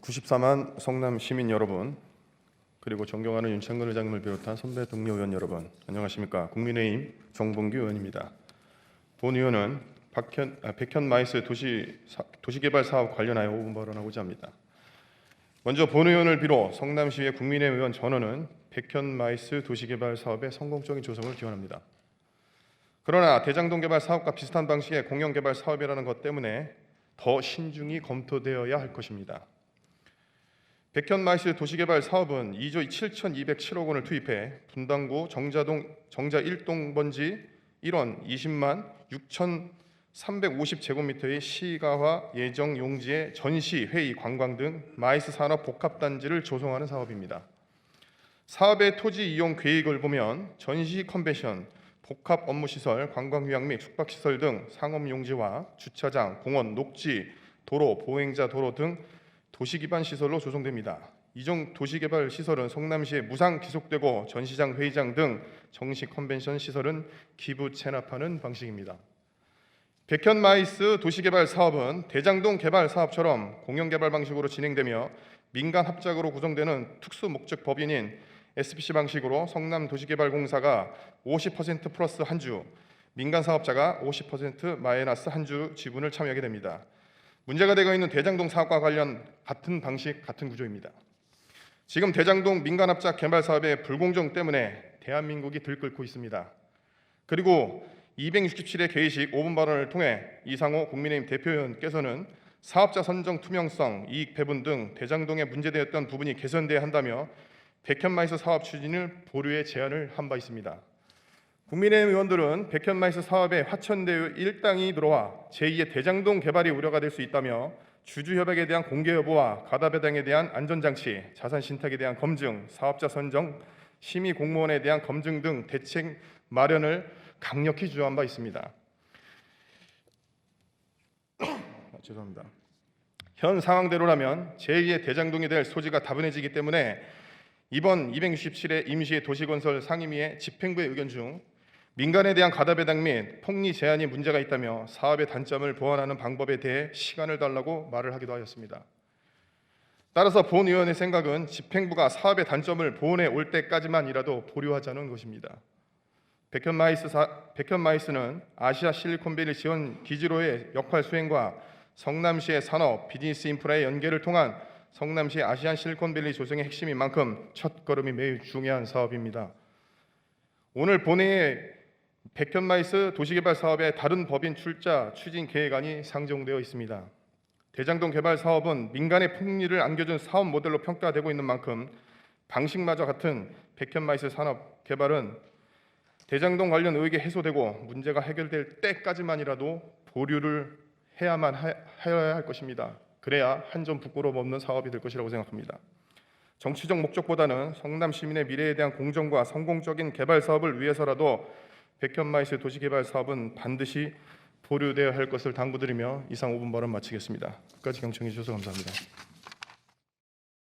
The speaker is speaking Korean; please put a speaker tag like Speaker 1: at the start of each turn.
Speaker 1: 94만 성남 시민 여러분 그리고 존경하는 윤창근 의장님을 비롯한 선배 동료 의원 여러분 안녕하십니까 국민의힘 정봉규 의원입니다. 본 의원은 박현, 아, 백현 마이스 도시 사, 도시개발 사업 관련하여 5분 발언하고자 합니다. 먼저 본 의원을 비롯 성남시의 국민의힘 의원 전원은 백현 마이스 도시개발 사업의 성공적인 조성을 기원합니다. 그러나 대장동 개발 사업과 비슷한 방식의 공영 개발 사업이라는 것 때문에 더 신중히 검토되어야 할 것입니다. 백현 마이스 도시개발 사업은 2조 7,207억 원을 투입해 분당구 정자동 정자 1동 번지 1원 20만 6,350제곱미터의 시가화 예정 용지의 전시, 회의, 관광 등 마이스 산업 복합 단지를 조성하는 사업입니다. 사업의 토지 이용 계획을 보면 전시 컨벤션, 복합 업무 시설, 관광 휴양 및 숙박 시설 등 상업 용지와 주차장, 공원, 녹지, 도로, 보행자 도로 등 도시 기반 시설로 조성됩니다. 이종 도시 개발 시설은 성남시에 무상 기속되고 전시장, 회의장 등 정식 컨벤션 시설은 기부 체납하는 방식입니다. 백현 마이스 도시 개발 사업은 대장동 개발 사업처럼 공영 개발 방식으로 진행되며 민간 합작으로 구성되는 특수 목적 법인인 SPC 방식으로 성남 도시개발공사가 50% 플러스 한 주, 민간 사업자가 50% 마이너스 한 주 지분을 참여하게 됩니다. 문제가 되고 있는 대장동 사업과 관련 같은 방식, 같은 구조입니다. 지금 대장동 민간 합작 개발 사업의 불공정 때문에 대한민국이 들끓고 있습니다. 그리고 267회 개의식 5분 발언을 통해 이상호 국민의힘 대표위원께서는 사업자 선정 투명성, 이익 배분 등 대장동에 문제되었던 부분이 개선돼야 한다며 백현마이스 사업 추진을 보류의 제안을 한 바 있습니다. 국민의힘 의원들은 백현마이스 사업에 화천대유 1땅이 들어와 제2의 대장동 개발이 우려가 될 수 있다며 주주 협약에 대한 공개 여부와 가다 배당에 대한 안전장치, 자산 신탁에 대한 검증, 사업자 선정, 심의 공무원에 대한 검증 등 대책 마련을 강력히 주장한 바 있습니다. 아, 죄송합니다. 현 상황대로라면 제2의 대장동이 될 소지가 다분해지기 때문에 이번 267회 임시 도시건설 상임위의 집행부의 의견 중 민간에 대한 가다 배당 및 폭리 제한이 문제가 있다며 사업의 단점을 보완하는 방법에 대해 시간을 달라고 말을 하기도 하였습니다. 따라서 본 의원의 생각은 집행부가 사업의 단점을 보완해 올 때까지만이라도 보류하자는 것입니다. 백현마이스 사, 백현마이스는 아시아 실리콘밸리 지원 기지로의 역할 수행과 성남시의 산업 비즈니스 인프라의 연계를 통한 성남시 아시안 실리콘밸리 조성의 핵심인 만큼 첫 걸음이 매우 중요한 사업입니다. 오늘 본회의에 백현마이스 도시개발 사업의 다른 법인 출자 추진 계획안이 상정되어 있습니다. 대장동 개발 사업은 민간의 폭리를 안겨준 사업 모델로 평가되고 있는 만큼 방식마저 같은 백현마이스 산업 개발은 대장동 관련 의혹이 해소되고 문제가 해결될 때까지만이라도 보류를 해야만 하, 해야 할 것입니다. 그래야 한 점 부끄러움 없는 사업이 될 것이라고 생각합니다. 정치적 목적보다는 성남 시민의 미래에 대한 공정과 성공적인 개발 사업을 위해서라도 백현마이스 도시개발 사업은 반드시 보류되어야 할 것을 당부드리며 이상 5분 발언 마치겠습니다. 끝까지 경청해 주셔서 감사합니다.